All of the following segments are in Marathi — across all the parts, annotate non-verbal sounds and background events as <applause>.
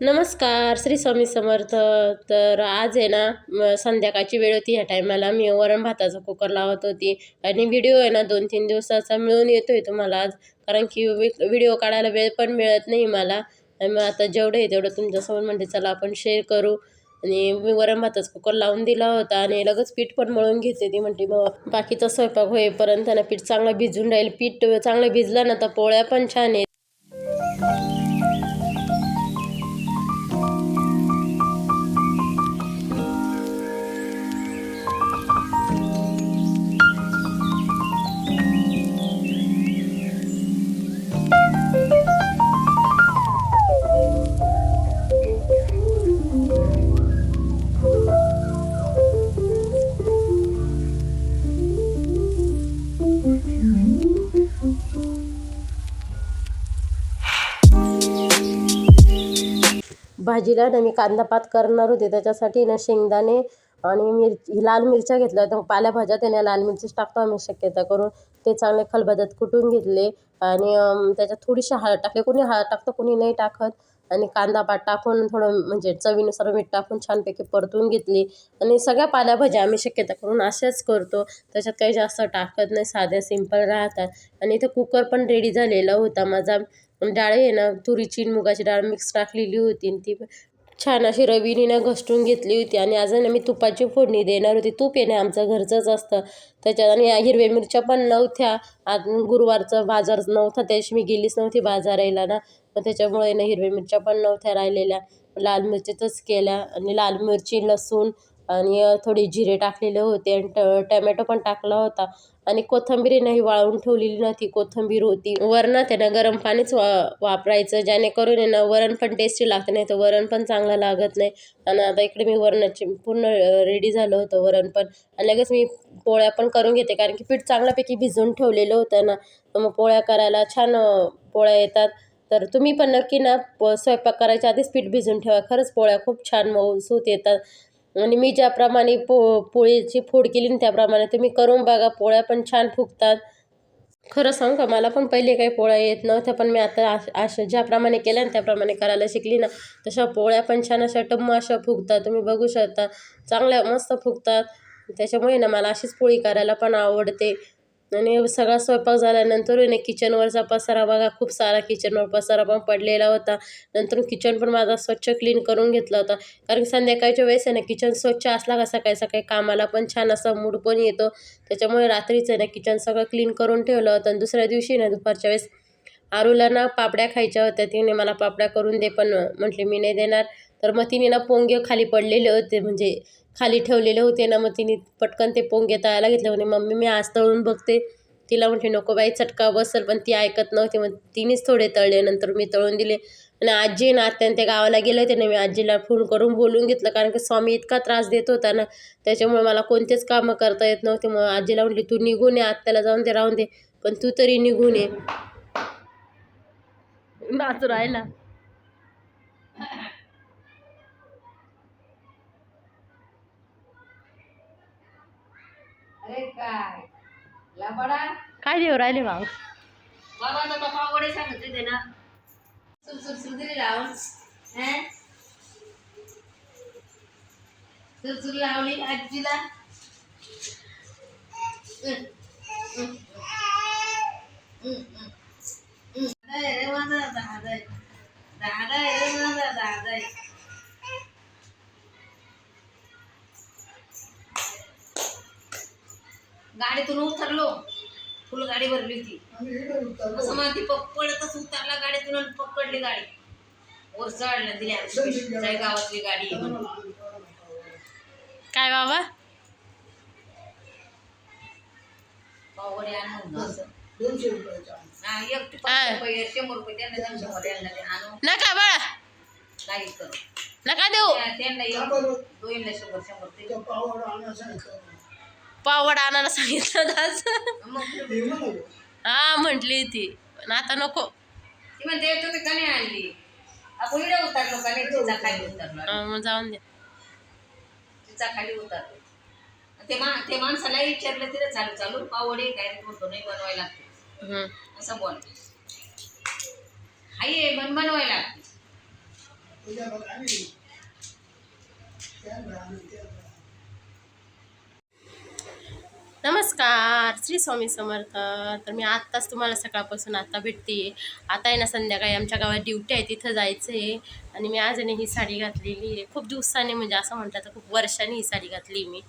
नमस्कार श्री स्वामी समर्थ. तर आज आहे ना संध्याकाळची वेळ होती ह्या टायमाला. मी वरण भाताचा कुकर लावत होती. आणि व्हिडिओ आहे ना दोन तीन दिवसाचा मिळून येतोय तुम्हाला आज. कारण की व्हिडिओ काढायला वेळ पण मिळत नाही मला. आणि मग आता जेवढं आहे तेवढं तुमच्यासमोर म्हणते चला आपण शेअर करू. आणि मी वरण भाताचा कुकर लावून दिला होता आणि लगेच पीठ पण मळून घेते ती. म्हणते मग बाकीचा स्वयंपाक होईपर्यंत ना पीठ चांगलं भिजून राहील. पीठ चांगलं भिजलं ना तर पोळ्या पण छान भाजीला ना मी कांदापात करणार होते. त्याच्यासाठी ना शेंगदाणे आणि मिरची लाल मिरच्या घेतल्या होत्या. पालेभाज्या त्याने लाल मिरचीच टाकतो आम्ही शक्यता करून. ते चांगले खलबत्त्यात कुटून घेतले. आणि त्याच्यात थोडीशी हळद टाकली. कोणी हळद टाकतं कोणी नाही टाकत. आणि कांदापात टाकून थोडं म्हणजे चवीनुसार मीठ टाकून छानपैकी परतून घेतली. आणि सगळ्या पालेभाज्या आम्ही शक्यता करून अशाच करतो. त्याच्यात काही जास्त टाकत नाही साध्या सिंपल राहतात. आणि इथं कुकर पण रेडी झालेला होता माझा. डाळ आहे ना तुरीची मुगाची डाळ मिक्स टाकलेली होती. आणि ती छान अशी रवीनीनं घसटून घेतली होती आणि आज ना मी तुपाची फोडणी देणार होती. तूप येणे आमचं घरचंच असतं. त्याच्यात आणि या हिरव्या मिरच्या पण नव्हत्या. आज गुरुवारचं बाजार नव्हता त्याशी मी गेलीच नव्हती बाजारायला ना. मग त्याच्यामुळे ना हिरव्या मिरच्या पण नव्हत्या राहिलेल्या. लाल मिरच्यातच केल्या आणि लाल मिरची लसूण आणि थोडी थोडे जिरे टाकलेले होते आणि ट टमॅटो पण टाकला होता. आणि कोथिंबीर नाही वाळवून ठेवलेली ना ती कोथिंबीर होती. वरणात आहे ना गरम पाणीच वा वापरायचं जेणेकरून आहे ना वरण पण टेस्टी लागतं नाही तर वरण पण चांगलं लागत नाही. आणि आता इकडे मी वरणाची पूर्ण रेडी झालं होतं वरण पण. आणि लगेच मी पोळ्या पण करून घेते कारण की पीठ चांगल्यापैकी भिजवून ठेवलेलं होतं ना. तर मग पोळ्या करायला छान पोळ्या येतात. तर तुम्ही पण नक्की ना प स्वयंपाक करायच्या आधीच पीठ भिजवून ठेवा. खरंच पोळ्या खूप छान मऊसूत येतात. आणि मी ज्याप्रमाणे पो पोळीची फोड केली ना त्याप्रमाणे तुम्ही करून बघा पोळ्या पण छान फुगतात. खरं सांग का मला पण पहिले काही पोळ्या येत नव्हत्या पण मी आता अश अशा ज्याप्रमाणे केल्या ना त्याप्रमाणे करायला शिकली ना तशा पोळ्या पण छान अशा टम्म अशा फुगतात. तुम्ही बघू शकता चांगल्या मस्त फुगतात. त्याच्यामुळे ना मला अशीच पोळी करायला पण आवडते. आणि सगळा स्वयंपाक झाल्यानंतर आहे ना किचनवरचा पसारा बघा. खूप सारा किचनवर पसारा पण पडलेला होता. नंतर किचन पण माझा स्वच्छ क्लीन करून घेतला होता. कारण की संध्याकाळच्या वेळेस आहे ना किचन स्वच्छ असला का सकाळी सकाळी कामाला पण छान असा मूड पण येतो. त्याच्यामुळे रात्रीच आहे ना किचन सगळं क्लीन करून ठेवलं होतं. आणि दुसऱ्या दिवशी ना दुपारच्या वेळेस आरूला ना पापड्या खायच्या होत्या. तिने मला पापड्या करून दे पण म्हटले मी नाही देणार. तर मग तिने ना पोंगे खाली पडलेले होते म्हणजे खाली ठेवलेले होते ना मग तिने पटकन ते पोंगे तळायला घेतले. म्हणे मम्मी मी आज तळून बघते. तिला म्हटले नको बाई चटका बसल. पण ती ऐकत नव्हती मग तिनेच थोडे तळले. नंतर मी तळून दिले. आणि आजी ना आत्याने त्या गावाला गेले होते ना मी आजीला फोन करून बोलून घेतलं. कारण की स्वामी इतका त्रास देत होता ना त्याच्यामुळे मला कोणतेच कामं करता येत नव्हते. मग आजीला म्हटली तू निघून ये आत्याला जाऊन ते राहून दे. पण तू तरी निघून ये. नाच राहिला. काय? लबाडा? काय देऊ राहिले भाऊ? बाबा तर बाबा वडे सांगत होते ना. सुर सुर सुर दिली लावून. हैं? सुर सुर लावली आजीला. दादा रे माझा दादा. दादा आहे रे माझा दादा गाडीतून उतरलो फुल गाडी भरली होती असं मला ती पकडतच उतरला गाडीतून आणि पकडली गाडी वर चढलं दिल्या गावातली गाडी आहे म्हणून. काय बाबा पावडे आणून असं. हा, एकटी पाच हा. रुपये, शंभर रुपये त्यांना शंभर. आणून नका बाळा करू. नका देऊ त्या- त्यांना एक- दोनला शंभर शंभर ते. पावड आणायला सांगितलं आज. हा म्हटली ती. पण आता नको. ती म्हणते आणली. आपण इकडे उतरलो का नाही? तिचा खाली उतरलो मग जाऊन दे. तिचा खाली उतरलो. ते मा ते माणसाला विचारलं तिला चालू चालू. पावडे काय नाही बनवायला लागते. असं बोल. बनवायला लागते. नमस्कार श्री स्वामी समर्थ. तर मी आत्ताच तुम्हाला सकाळपासून आता भेटते. आता आहे ना संध्याकाळी आमच्या गावात ड्युटी आहे तिथं जायचं आहे आणि मी आज ही साडी घातलेली आहे. खूप दिवसाने म्हणजे असं म्हणतात तर खूप वर्षाने ही साडी घातली मी.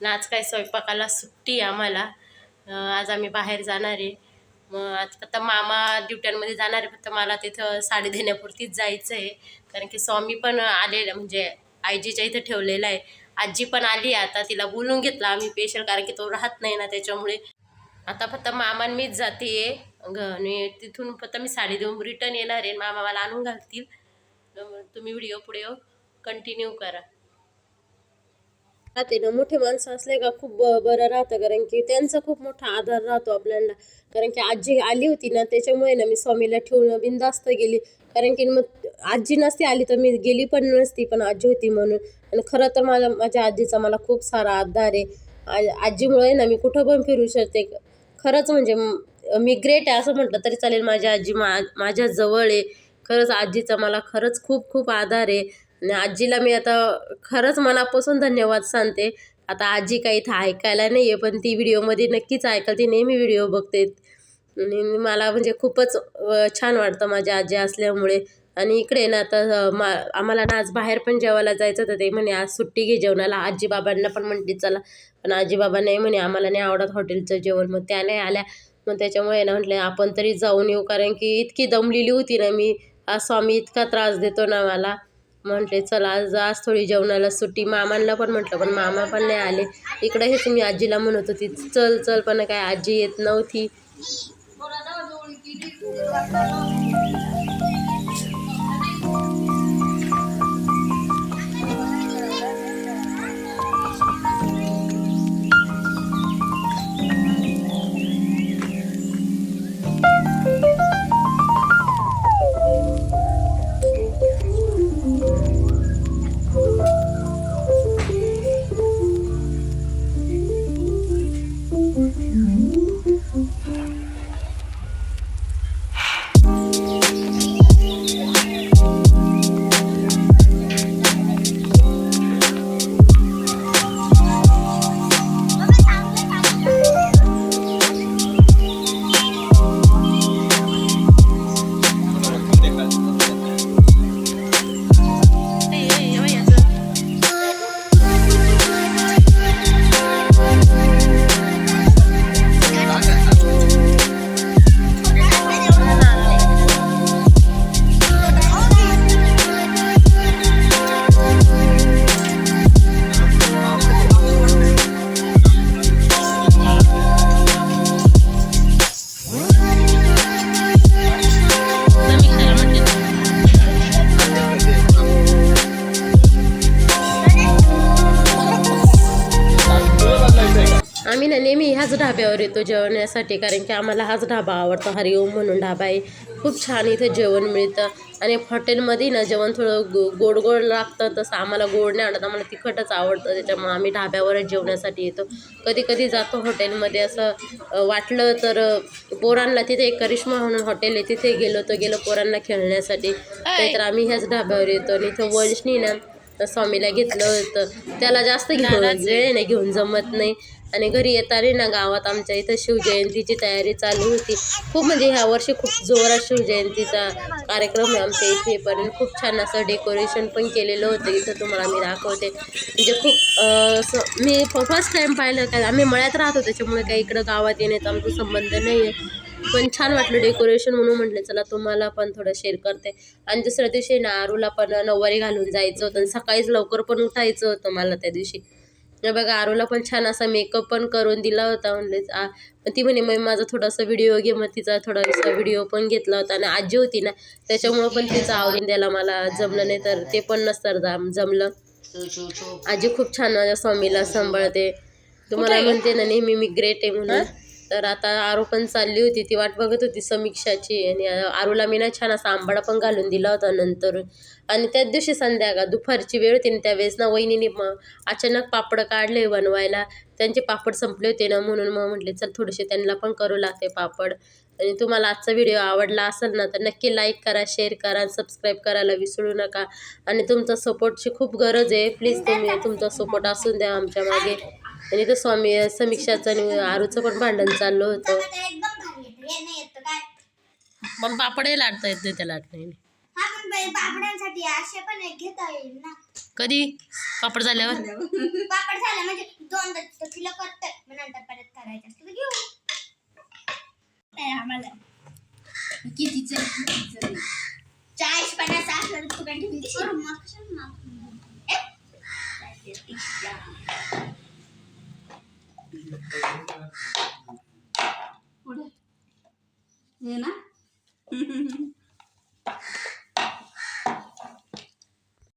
ना आज काय स्वयंपाकाला सुट्टी आहे आम्हाला. आज आम्ही बाहेर जाणार आहे. मग आज फक्त मामा ड्युट्यांमध्ये जाणार आहे. फक्त मला तिथं साडी देण्यापुरतीच जायचं आहे कारण की स्वामी पण आलेलं म्हणजे आयजीच्या इथं ठेवलेलं आहे. आजी पण आली आहे आता तिला बोलून घेतला आम्ही पेशल कारण की तो राहत नाही ना त्याच्यामुळे. आता फक्त मामान मीच जाते आहे तिथून फक्त मी साडी देऊन रिटर्न येणार आहे. मामा मला आणून घालतील. तुम्ही व्हिडिओ पुढे कंटिन्यू करा. राहते ना मोठे माणसं असले का खूप ब- बरं राहतं. कारण की त्यांचा खूप मोठा आधार राहतो आपल्याला. कारण की आजी आली होती ना त्याच्यामुळे ना मी स्वामीला ठेवून बिंदास्त गेली. कारण की मग आजी नसती आली तर मी गेली पण नसती पण आजी होती म्हणून. आणि खरं तर माझ्या माझ्या आजीचा मला खूप सारा आधार आहे. आ- आजीमुळे ना मी कुठं पण फिरू शकते. खरंच म्हणजे मी ग्रेट आहे असं म्हटलं तरी चालेल. माझी आजी मा माझ्या जवळ आहे. खरंच आजीचा मला खरंच खूप खूप आधार आहे. आणि आजीला मी आता खरंच मनापासून धन्यवाद सांगते. आता आजी काही इथं ऐकायला नाही आहे पण ती व्हिडिओमध्ये नक्कीच ऐकाल. ती नेहमी व्हिडिओ बघते. आणि मला म्हणजे खूपच छान वाटतं माझ्या आजी असल्यामुळे. आणि इकडे ना आता मा आम्हाला ना आज बाहेर पण जेवायला जायचं तर ते म्हणे आज सुट्टी घे जेवणाला. आजी बाबांना पण म्हणते चला. पण आजी बाबा नाही म्हणे आम्हाला नाही आवडत हॉटेलचं जेवण. मग त्या नाही आल्या. मग त्याच्यामुळे ना म्हटलं आपण तरी जाऊन येऊ. कारण की इतकी दमलेली होती ना मी. आज स्वामी इतका त्रास देतो ना मला. म्हटले चला आज आज थोडी जेवणाला सुट्टी. मामांना पण म्हटलं पण मामा पण नाही आले. इकडे हेच मी आजीला म्हणत होती चल चल. पण काय आजी येत नव्हती. 你自己都不 ढाब्यावर येतो जेवण्यासाठी कारण की आम्हाला हाच ढाबा आवडतो हरिओम म्हणून ढाबा आहे. खूप छान इथं जेवण मिळतं. आणि हॉटेलमध्ये ना जेवण थोडं गो गोड गोड लागतं तसं आम्हाला गोड नाही आवडत. आम्हाला तिखटच आवडतं. त्याच्यामुळे आम्ही ढाब्यावरच जेवण्यासाठी येतो. कधी कधी जातो हॉटेलमध्ये. असं वाटलं तर पोरांना तिथे एक करिश्मा म्हणून हॉटेल आहे. तिथे गेलो तर गेलो पोरांना खेळण्यासाठी. नाहीतर आम्ही ह्याच ढाब्यावर येतो. आणि इथं वंशनी ना स्वामीला घेतलं होतं. त्याला जास्त घेऊन वेळ नाही घेऊन जमत नाही. आणि घरी येताना ना गावात आमच्या इथं शिवजयंतीची तयारी चालू होती. खूप म्हणजे ह्या वर्षी खूप जोरात शिवजयंतीचा कार्यक्रम आहे आमच्या इथे. पण खूप छान असं डेकोरेशन पण केलेलं होतं. इथं तुम्हाला मी दाखवते. म्हणजे खूप असं मी फर्स्ट टाईम पाहिलं काय आम्ही मळ्यात राहतो त्याच्यामुळे काही इकडं गावात येण्याचा आमचा संबंध नाही आहे. पण छान वाटलं डेकोरेशन म्हणून म्हटलं चला तुम्हाला पण थोडं शेअर करते. आणि दुसऱ्या दिवशी ना आरूला पण नऊवारी घालून जायचं होतं. आणि सकाळीच लवकर पण उठायचं होतं मला त्या दिवशी. बघा आरूला पण छान असा मेकअप पण करून दिला होता म्हणले. आ पण ती म्हणे मग माझा थोडासा व्हिडिओ घे. मग तिचा थोडासा व्हिडिओ पण घेतला होता आणि आजी होती ना त्याच्यामुळं पण तिचं आवडून द्यायला मला जमलं नाही तर ते पण नसतं जम जमलं. आजी खूप छान माझ्या स्वामीला सांभाळते. तुम्हाला म्हणते ना नेहमी मी ग्रेट आहे म्हणून. तर आता आरू पण चालली होती ती वाट बघत होती समीक्षाची. आणि आरूला मी ना छान असा आंबाडा पण घालून दिला होता नंतर. आणि त्याच दिवशी संध्याकाळ दुपारची वेळ होती आणि त्यावेळेस ना वहिनीने मग अचानक पापड काढले बनवायला. त्यांचे पापड संपले होते ना म्हणून मग म्हटले चल थोडेसे त्यांना पण करू लागते पापड. आणि तुम्हाला आजचा व्हिडिओ आवडला असेल ना तर नक्की लाईक करा शेअर करा सबस्क्राईब करायला विसरू नका. आणि तुमचा सपोर्टची खूप गरज आहे. प्लीज तुम्ही तुमचा सपोर्ट असून द्या आमच्या मागे. आणि इथं स्वामी समीक्षाचं आणि आरूचं पण भांडण चाललं होतं. टमाटर एकदम भारी येतं नाही येतं काय? पण पापडही लाटता येत नाही त्या लाटण्याने पण बाई पापडांसाठी असे पण एक घेता येईल ना. कधी? पापड झाल्यावर? पापड झालं म्हणजे दोनदा किलो मग नंतर परत करायचं घेऊ. आम्हाला. चाळीस पन्नास असलं मग मागू? ಏನ? <laughs>